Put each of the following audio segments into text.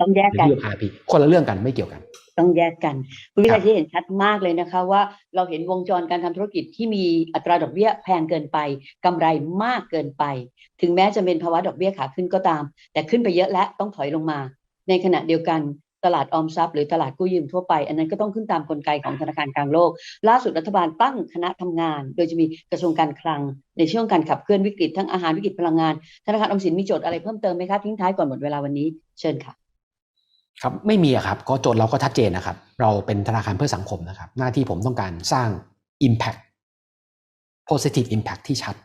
ต้องแยกหรือกันที่ RP คนละเรื่องกันไม่เกี่ยวกัน ต้องแยกกันคุณวิครัชับยที่เห็นชัดมากเลยนะคะ ว่าเราเห็นวงจรการทำธุรกิจที่มีอัตราดอกเบี้ยแพงเกินไปกำไรมากเกินไป ถึงแม้จะเป็นภาวะดอกเบี้ยขาขึ้นก็ตาม แต่ขึ้นไปเยอะและต้องถอยลงมา ในขณะเดียวกันตลาดออมทรัพย์หรือตลาดกู้ยืมทั่วไป อันนั้นก็ต้องขึ้นตามกลไกของธนาคารกลางโลก ล่าสุดรัฐบาลตั้งคณะทำงาน โดยจะมีกระทรวงการคลัง ในช่วงการขับเคลื่อนวิกฤตทั้งอาหารวิกฤตพลังงานธนาคารออมสินมีโจทย์อะไรเพิ่มเติมไหมคะทิ้งท้ายก่อนหมดเวลาวันนี้เชิญค่ะ ครับไม่มีครับก็โจทย์เราก็ชัดเจนนะครับ เราเป็นธนาคารเพื่อสังคมนะครับ หน้าที่ผมต้องการสร้าง Impact positive impact ที่ชัด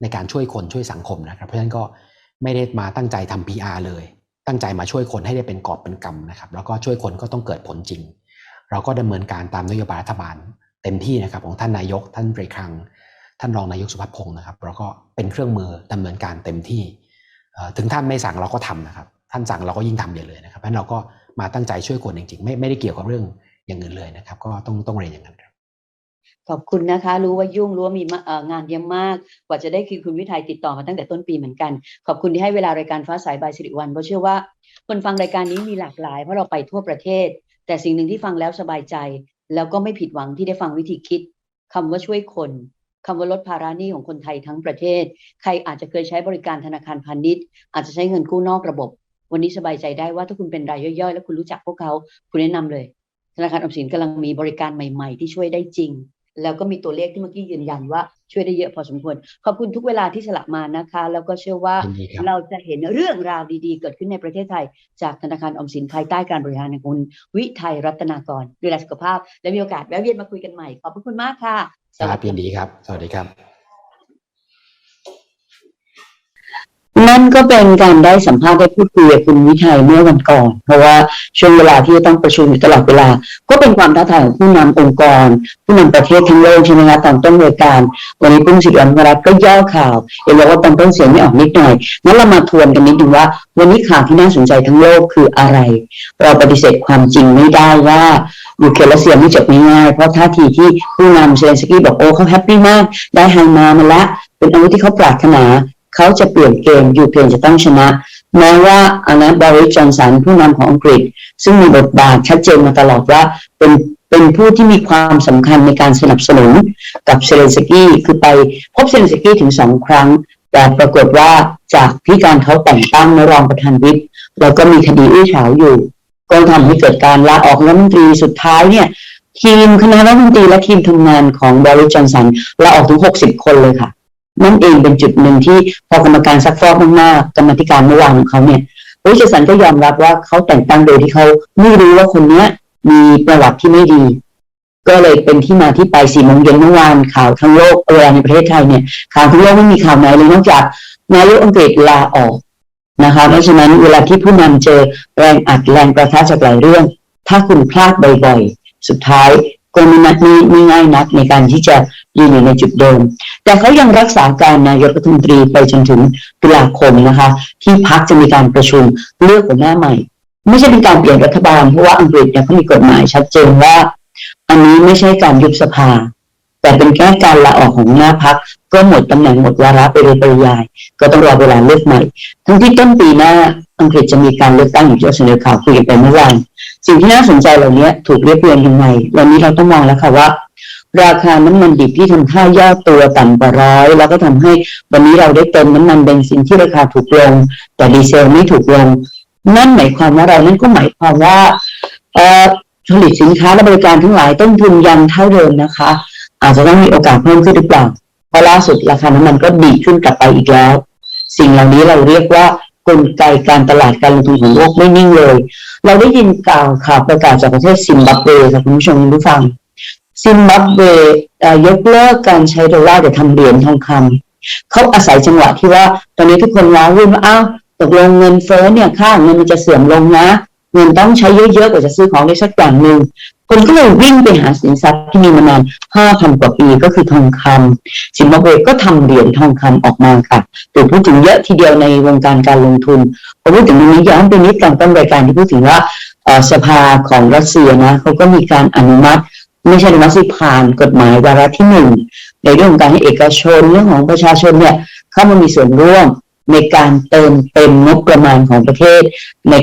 ในการช่วยคนช่วยสังคมนะครับ เพราะฉะนั้นก็ไม่ได้มาตั้งใจทำ PR เลย ตั้งใจมาช่วยคนให้ได้เป็นกอบเป็นกำนะครับ แล้วก็ช่วยคนก็ต้องเกิดผลจริง เราก็ดำเนินการตามนโยบายรัฐบาล เต็มที่นะครับของท่านนายก ท่านเรครัง ท่านรองนายกสุพัฒพงศ์นะครับเราก็เป็นเครื่องมือดำเนินการเต็มที่ ถึงท่านไม่สั่งเราก็ทำนะครับ ท่านสั่งเราก็ยิ่งทำใหญ่เลยนะครับเพราะฉะนั้นเราก็มาตั้งใจช่วยคนจริงๆไม่ไม่ได้เกี่ยวกับเรื่องอย่างอื่นเลยนะครับ ก็ต้องต้องเรียนอย่างนั้นครับขอบคุณนะคะ รู้ว่ายุ่งรู้ว่ามีงานเยอะมาก กว่าจะได้คือคุณวิทัยติดต่อมาตั้งแต่ต้นปีเหมือนกัน ขอบคุณที่ให้เวลารายการฟ้าสายบายสิริวันเพราะเชื่อว่าคนฟังรายการนี้มีหลากหลายเพราะเราไปทั่วประเทศ แต่สิ่งหนึ่งที่ฟังแล้วสบายใจ แล้วก็ไม่ผิดหวังที่ได้ฟังวิธีคิดคำว่าช่วยคนคำว่าลดภาระหนี้ของคนไทยทั้งประเทศ ใครอาจจะเคยใช้บริการธนาคารพาณิชย์ อาจจะใช้เงินกู้นอกระบบ วันนี้สบายใจได้ว่าถ้าคุณเป็นรายย่อยๆ แล้วคุณรู้จักพวกเขาคุณแนะนำเลยธนาคารออมสินกำลังมีบริการใหม่ ๆ ที่ช่วยได้จริง แล้วก็มีตัวเลขที่เมื่อกี้ยืนยันว่าช่วยได้เยอะพอสมควร ขอบคุณทุกเวลาที่สละมานะคะ แล้วก็เชื่อว่ายินดีครับเราจะเห็นเรื่องราวดีๆ เกิดขึ้นในประเทศไทย จากธนาคารออมสินภายใต้การบริหารของคุณวิทัยรัตนากรดูแลสุขภาพ และมีโอกาสแวะเวียนมาคุยกันใหม่ขอบพระคุณมากค่ะครับยินดีครับ สวัสดีครับ นั่นก็เป็นการได้สัมภาษณ์ได้พูดคุยกับคุณวิทัยเมื่อวันก่อน เพราะว่าช่วงเวลาที่ต้องประชุมอยู่ตลอดเวลา ก็เป็นความท้าทายของผู้นำองค์กร ผู้นำประเทศทั้งโลกใช่ไหมคะตอนต้นรายการวันนี้ปุ้งสิริวัณวรัตน์ก็ย่อข่าวเห็นบอกว่าตอนต้นเสียงไม่ออกนิดหน่อยงั้นเรามาทวนกันนิดนึงว่า วันนี้ข่าวที่น่าสนใจทั้งโลกคืออะไร เราปฏิเสธความจริงไม่ได้ว่ายูเครนรัสเซียไม่จบง่ายๆเพราะท่าทีที่ผู้นำเซเลนสกี้บอกโอ้เขาแฮปปี้มาก ได้ไฮมามาแล้วเป็นอาวุธที่เขาปรารถนา เขาจะเปลี่ยนเกมยูเครนจะต้องชนะ แม้ว่าอานาบริจอนสันผู้นำของอังกฤษ ซึ่งมีบทบาทชัดเจนมาตลอดว่าเป็นเป็นผู้ที่มีความสำคัญในการสนับสนุนกับเซเลนสกี้คือไปพบเซเลนสกี้ถึงสองครั้ง แต่ปรากฏว่าจากที่การเขาแต่งตั้งนรองประธานวิปแล้วก็มีคดีอื้อฉาวอยู่ ก็ทำให้เกิดการลาออกรัฐมนตรีสุดท้ายเนี่ย ทีมคณะรัฐมนตรีและทีมทำงานของบริจอนสันลาออกถึง 60 คนเลยค่ะ นั่นเองเป็นจุดหนึ่งที่พอกรรมการซักฟอกมากๆกรรมธิการเมื่อวานของเขาเนี่ยบริจอนสันก็ยอมรับว่าเขาแต่งตั้งโดยที่เขาไม่รู้ว่าคนเนี้ย มีประวัติที่ไม่ดี ก็เลยเป็นที่มาที่ไปสี่โมงเย็นเมื่อวานข่าวทั้งโลกเวลาในประเทศไทยเนี่ยข่าวทั้งโลกไม่มีข่าวไหนเลยนอกจากนายกอังกฤษลาออกนะคะเพราะฉะนั้นเวลาที่ผู้นำเจอแรงอัดแรงประทะจากหลายเรื่อง ถ้าคุณพลาดบ่อยๆ สุดท้าย ก็ไม่นักไม่ไม่ง่ายนักในการที่จะยืนอยู่ในจุดเดิม แต่เขายังรักษาการนายกรัฐมนตรีไปจนถึงตุลาคมนะคะ ที่พักจะมีการประชุมเลือกหัวหน้าใหม่ ไม่ใช่เป็นการเปลี่ยนรัฐบาลเพราะว่าอังกฤษเนี่ยเขามีกฎหมายชัดเจนว่า อันนี้ไม่ใช่การยุบสภา แต่เป็นแค่การลาออกของหัวหน้าพัก ก็หมดตำแหน่งหมดวาระไปโดยปริยาย ก็ต้องรอเวลาเลือกใหม่ ทั้งที่ต้นปีหน้าอังกฤษจะมีการเลือกตั้งอย่างที่เราเสนอข่าวคุยกันไปเมื่อวานสิ่งที่น่าสนใจเหล่านี้ถูกเรียบเรียงยังไงวันนี้เราต้องมองแล้วค่ะว่า ราคาน้ำมันดิบที่ทำท่าย่อตัวต่ำกว่าร้อยแล้วก็ทำให้วันนี้เราได้เติมน้ำมันเบนซินที่ราคาถูกลง แต่ดีเซลไม่ถูกลงนั่นหมายความว่าอะไรนั่นก็หมายความว่าผลิตสินค้าและบริการทั้งหลายต้นทุนยังเท่าเดิมนะคะ อาจจะต้องมีโอกาสเพิ่มขึ้นหรือเปล่า เพราะล่าสุดราคาน้ำมันก็ดีขึ้นกลับไปอีกแล้ว สิ่งเหล่านี้เราเรียกว่ากลไกการตลาดการลงทุนของโลกไม่นิ่งเลย เราได้ยินข่าวข่าวประกาศจากประเทศซิมบับเวค่ะคุณผู้ชมคุณผู้ฟังซิมบับเว ยกเลิกการใช้ดอลลาร์แต่ทำเหรียญทองคำเขาอาศัยจังหวะที่ว่า ตอนนี้ทุกคนว้าวุ่นว่าอ้าวตกลงเงินเฟ้อเนี่ยค่าเงินมันจะเสื่อมลงนะ เงินต้องใช้เยอะๆกว่าจะซื้อของได้สักอย่างหนึ่งคนก็เลยวิ่งไปหาสินทรัพย์ที่มีมานาน5,000กว่าปีก็คือทองคำซิมบับเวก็ทำเหรียญทองคำออกมาค่ะถูกพูดถึงเยอะทีเดียวในวงการการลงทุนพอพูดถึงตรงนี้ย้อนไปนิดตอนต้นรายการที่พูดถึงว่าสภาของรัสเซียนะเขาก็มีการอนุมัติไม่ใช่อนุมัติสิผ่านกฎหมายวาระที่หนึ่งในเรื่องของการให้เอกชนเรื่องของประชาชนเนี่ยเข้ามามีส่วนร่วมในการเติมเต็มงบประมาณของประเทศใน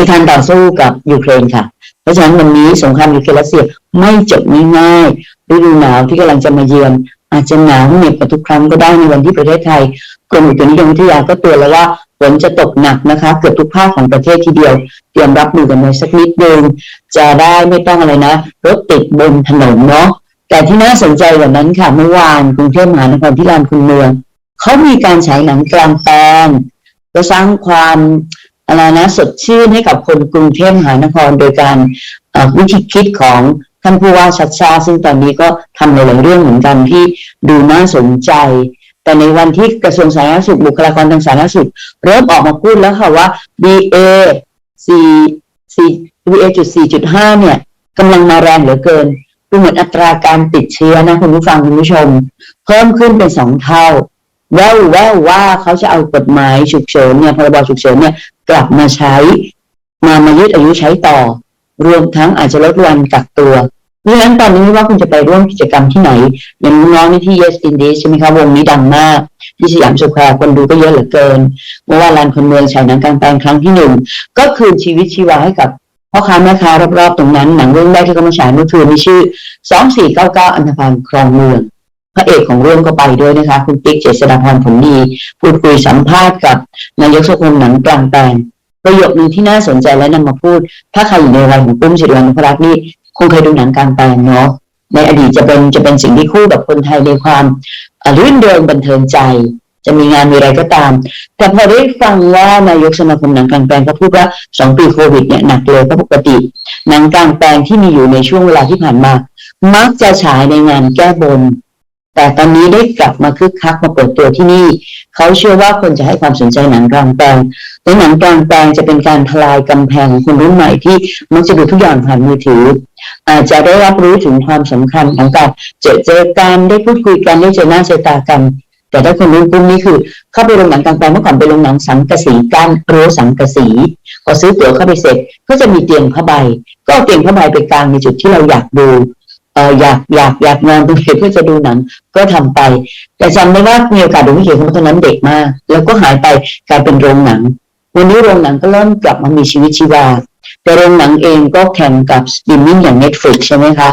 ในการต่อสู้กับยูเครนค่ะ เพราะฉะนั้นวันนี้สงครามยูเครนรัสเซียไม่จบง่ายๆฤดูหนาวที่กำลังจะมาเยือน อาจจะหนาวเหน็บกว่าทุกครั้งก็ได้ในวันที่ประเทศไทยกรมอุตุนิยมวิทยาก็เตือนแล้วว่าฝนจะตกหนักนะคะ เกือบทุกภาคของประเทศทีเดียว เตรียมรับมือกันไว้สักนิดนึงจะได้ไม่ต้องอะไรนะรถติดบนถนนเนาะแต่ที่น่าสนใจกว่านั้นค่ะเมื่อวานกรุงเทพมหานครที่ลานคุณเมืองเขามีการฉายหนังกลางแปลงก็สร้างความ อะไรนะสดชื่นให้กับคนกรุงเทพมหานครโดยการวิธีคิดของท่านผู้ว่าชัดชา ซึ่งตอนนี้ก็ทำหลายๆเรื่องเหมือนกันที่ดูน่าสนใจ แต่ในวันที่กระทรวงสาธารณสุขบุคลากรทางสาธารณสุข เริ่มออกมาพูดแล้วค่ะว่า BA 4 4 BA จุด4จุด5เนี่ยกำลังมาแรงเหลือเกินดูเหมือนอัตราการติดเชื้อนะคุณผู้ฟังคุณผู้ชม เพิ่มขึ้นเป็นสองเท่า แววแววว่าเขาจะเอากฎหมายฉุกเฉินเนี่ยพรบฉุกเฉินเนี่ยกลับมาใช้ มามายืดอายุใช้ต่อ รวมทั้งอาจจะลดวันกักตัวเพราะฉะนั้นตอนนี้ไม่ว่าคุณจะไปร่วมกิจกรรมที่ไหน อย่างน้องนี่ที่ Yes Indies ใช่ไหมคะวงนี้ดังมาก ที่สยามสุขแควร์คนดูก็เยอะเหลือเกินเมื่อวานลานคนเมืองฉายหนังกลางแปลงครั้งที่หนึ่งก็คืนชีวิตชีวาให้กับพ่อค้าแม่ค้ารอบๆตรงนั้นหนังเรื่องแรกที่เขามาฉายเมื่อคืนมีชื่อ 2499 อันธพาลครองเมือง ระเอกของเรื่องก็ไปด้วยนะคะ คุณติ๊กเจษฎาพรผลดีพูดคุยสัมภาษณ์กับนายกสมาคมหนังกลางแปลงประโยคนึงที่น่าสนใจและนำมาพูด ถ้าใครอยู่ในวัยของปุ้มศิริวัณพรัตน์นี่คงเคยดูหนังกลางแปลงเนาะในอดีตจะเป็นจะเป็นสิ่งที่คู่กับคนไทยในความรื่นเริงบันเทิงใจ จะมีงานมีอะไรก็ตาม แต่พอได้ฟังว่านายกสมาคมหนังกลางแปลงเขาพูดว่าสองปีโควิดเนี่ยหนักเลยเพราะปกติหนังกลางแปลงที่มีอยู่ในช่วงเวลาที่ผ่านมา มักจะฉายในงานแก้บน แต่ตอนนี้ได้กลับมาคึกคักมาเปิดตัวที่นี่ เขาเชื่อว่าคนจะให้ความสนใจหนังกลางแปลงและหนังกลางแปลงจะเป็นการทลายกำแพงของคนรุ่นใหม่ที่มักจะดูทุกอย่างผ่านมือถือ อาจจะได้รับรู้ถึงความสำคัญของการเจอเจอกันได้พูดคุยกันได้เจอหน้าเจอตากันแต่ถ้าคนรุ่นปุ่มนี้คือ เข้าไปโรงหนังกลางแปลงเมื่อก่อนไปโรงหนังสังกะสีก้านรั้วสังกะสีพอซื้อตั๋วเข้าไปเสร็จก็จะมีเตียงผ้าใบ ก็เตียงผ้าใบไปกลางในจุดที่เราอยากดู เอออยากอยากอยากนอนตรงไหนเพื่อจะดูหนัง ก็ทำไป แต่จำได้ว่ามีโอกาสดูวิถีของตอนนั้นเด็กมาก แล้วก็หายไปกลายเป็นโรงหนัง วันนี้โรงหนังก็เริ่มกลับมามีชีวิตชีวา แต่โรงหนังเองก็แข่งกับสตรีมมิ่งอย่าง Netflix ใช่ไหมคะ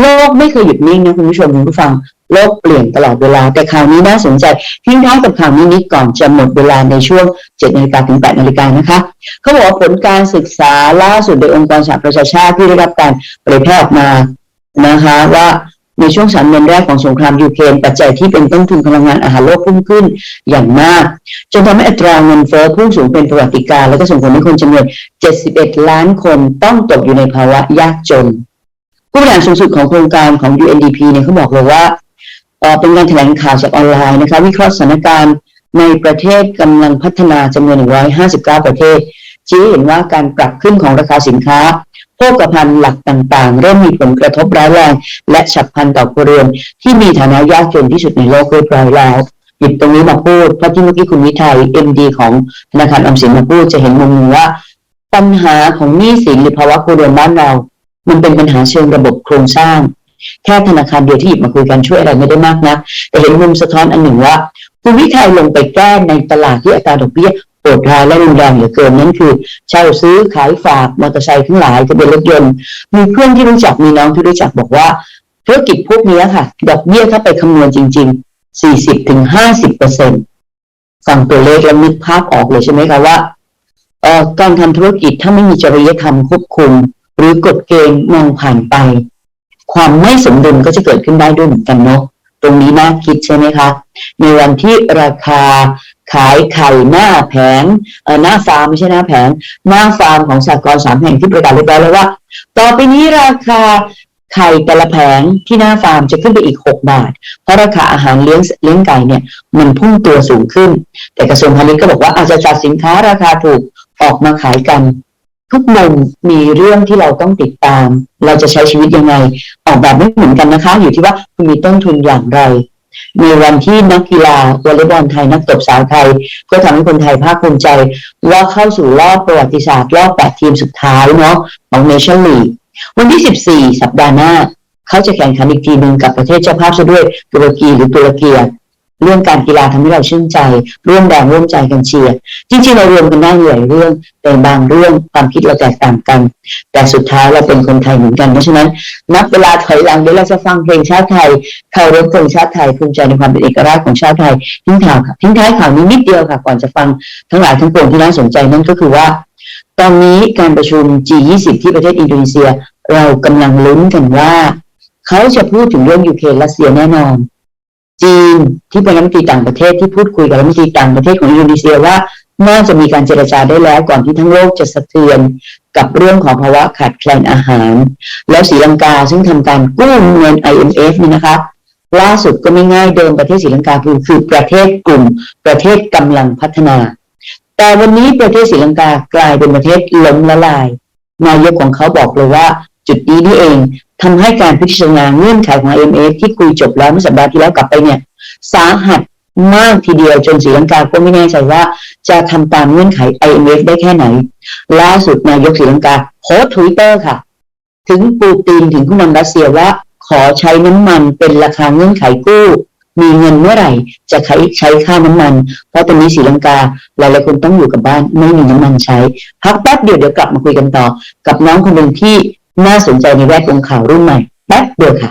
โลกไม่เคยหยุดนิ่งนะคุณผู้ชมคุณผู้ฟังโลกเปลี่ยนตลอดเวลา แต่ข่าวนี้น่าสนใจทิ้งท้ายกับข่าวนี้นิดก่อนจะหมดเวลาในช่วง7นาฬิกาถึง8นาฬิกานะคะเขาบอกว่าผลการศึกษาล่าสุดโดยองค์กรสหประชาชาติที่ได้รับการเผยแพร่ออกมา นะคะว่าในช่วงสามเดือนแรกของสงครามยูเครนปัจจัยที่เป็นต้นทุนพลังงานอาหารโลกพุ่งขึ้นอย่างมาก จนทำให้อัตราเงินเฟ้อพุ่งสูงเป็นประวัติการ์แล้วก็ส่งผลให้คนจำนวน 71 ล้านคนต้องตกอยู่ในภาวะยากจน ผู้บริหารสูงสุดของโครงการของ UNDP เนี่ยเขาบอกเลยว่าเป็นการแถลงข่าวจากออนไลน์นะคะ วิเคราะห์สถานการณ์ในประเทศกำลังพัฒนาจำนวน 159 ประเทศชี้เห็นว่าการปรับขึ้นของราคาสินค้า โภคภัณฑ์หลักต่างๆ เริ่มมีผลกระทบร้ายแรง และฉับพลันต่อครัวเรือนที่มีฐานะยากจนที่สุดในโลกเรียบร้อยแล้วหยิบตรงนี้มาพูดเพราะที่เมื่อกี้คุณวิทัย MD ของธนาคารออมสินมาพูดจะเห็นมุมหนึงว่า ปัญหาของหนี้สินหรือภาวะครัวเรือนบ้านเรา มันเป็นปัญหาเชิงระบบโครงสร้าง แค่ธนาคารเดียวที่หยิบมาคุยกันช่วยอะไรไม่ได้มากนะแต่เห็นมุมสะท้อนอันหนึ่งว่า คุณวิทัยลงไปแก้ในตลาดที่อัตราดอกเบี้ยโหดร้ายและรุนแรงเหลือเกินนั่นคือเช่าซื้อขายฝากมอเตอร์ไซค์ทั้งหลายทะเบียนรถยนต์มีเพื่อนที่รู้จักมีน้องที่รู้จักบอกว่าธุรกิจพวกนี้ค่ะ ดอกเบี้ยถ้าไปคำนวณจริง ๆ 40ถึง50เปอร์เซ็นตฟังตัวเลขแล้วนึกภาพออกเลยใช่ไหมคะว่าเอ่อการทำธุรกิจถ้าไม่มีจริยธรรมควบคุม หรือกฎเกณฑ์มองผ่านไป ความไม่สมดุลก็จะเกิดขึ้นได้ด้วยเหมือนกันเนาะ ตรงนี้น่าคิดใช่ไหมคะ ในวันที่ราคาขายไข่หน้าแผงเอ่อหน้าฟาร์มไม่ใช่หน้าแผง หน้าฟาร์มของสากลสามแห่งที่ประกาศเรียบร้อยแล้วว่า ต่อไปนี้ราคาไข่แต่ละแผงที่หน้าฟาร์มจะขึ้นไปอีก 6 บาท เพราะราคาอาหารเลี้ยงเลี้ยงไก่เนี่ยมันพุ่งตัวสูงขึ้น แต่กระทรวงพาณิชย์ก็บอกว่าอาจจะจัดสินค้าราคาถูกออกมาขายกัน ทุกมุมมีเรื่องที่เราต้องติดตาม เราจะใช้ชีวิตยังไง ออกแบบไม่เหมือนกันนะคะ อยู่ที่ว่าคุณมีต้นทุนอย่างไร ในวันที่นักกีฬาวอลเลย์บอลไทยนักตบสาวไทย ก็ทำให้คนไทยภาคภูมิใจ ว่าเข้าสู่รอบประวัติศาสตร์รอบแปดทีมสุดท้ายเนาะของเนชั่นลีกวันที่ 14 สัปดาห์หน้า เขาจะแข่งขันอีกทีหนึ่งกับประเทศเจ้าภาพซะด้วยตุรกีหรือตุรเกีย เรื่องการกีฬาทำให้เราชื่นใจ ร่วมแรงร่วมใจกันเชียร์จริงๆเรารวมกันได้หลายเรื่อง แต่บางเรื่องความคิดเราแตกต่างกัน แต่สุดท้ายเราเป็นคนไทยเหมือนกันเพราะฉะนั้น นับเวลาถอยหลังเดี๋ยวเราจะฟังเพลงชาติไทยเคารพเพลงชาติไทยภูมิใจในความเป็นเอกราชของชาติไทยทิ้งท้ายค่ะทิ้งท้ายข่าวนี้นิดเดียวค่ะก่อนจะฟังทั้งหลายทั้งปวงที่น่าสนใจนั่นก็คือว่า ตอนนี้การประชุม G20 ที่ประเทศอินโดนีเซีย เรากำลังลุ้นกันว่า เขาจะพูดถึงเรื่องยูเครนรัสเซียแน่นอน จีนที่เป็นรัฐมนตรีต่างประเทศที่พูดคุยกับรัฐมนตรีต่างประเทศของอินโดนีเซียว่าน่าจะมีการเจรจาได้แล้วก่อนที่ทั้งโลกจะสะเทือนกับเรื่องของภาวะขาดแคลนอาหาร แล้วศรีลังกาซึ่งทำการกู้เงิน IMF นี่นะคะล่าสุดก็ไม่ง่ายเดิมประเทศศรีลังกาคือคือประเทศกลุ่ม ประเทศกำลังพัฒนา แต่วันนี้ประเทศศรีลังกากลายเป็นประเทศล้มละลายนายกของเขาบอกเลยว่า จุดนี้นี่เอง ทำให้การพิจารณาเงื่อนไขของ IMF ที่คุยจบแล้วเมื่อสัปดาห์ที่แล้วกลับไปเนี่ยสาหัสมากทีเดียวจนศรีลังกาก็ไม่แน่ใจว่าจะทำตามเงื่อนไข IMF ได้แค่ไหน ล่าสุดนายกศรีลังกาโพสต์ทวิตเตอร์ค่ะ ถึงปูตินถึงผู้นำรัสเซียว่าขอใช้น้ำมันเป็นราคาเงื่อนไขกู้ มีเงินเมื่อไหร่จะใช้ใช้ค่าน้ำมัน เพราะตอนนี้ศรีลังกาหลายๆคนต้องอยู่กับบ้านไม่มีน้ำมันใช้ พักแป๊บเดียวเดี๋ยวกลับมาคุยกันต่อ กับน้องคนหนึ่งที่ น่าสนใจในแวดวงข่าวรุ่นใหม่แป๊บเดียวค่ะ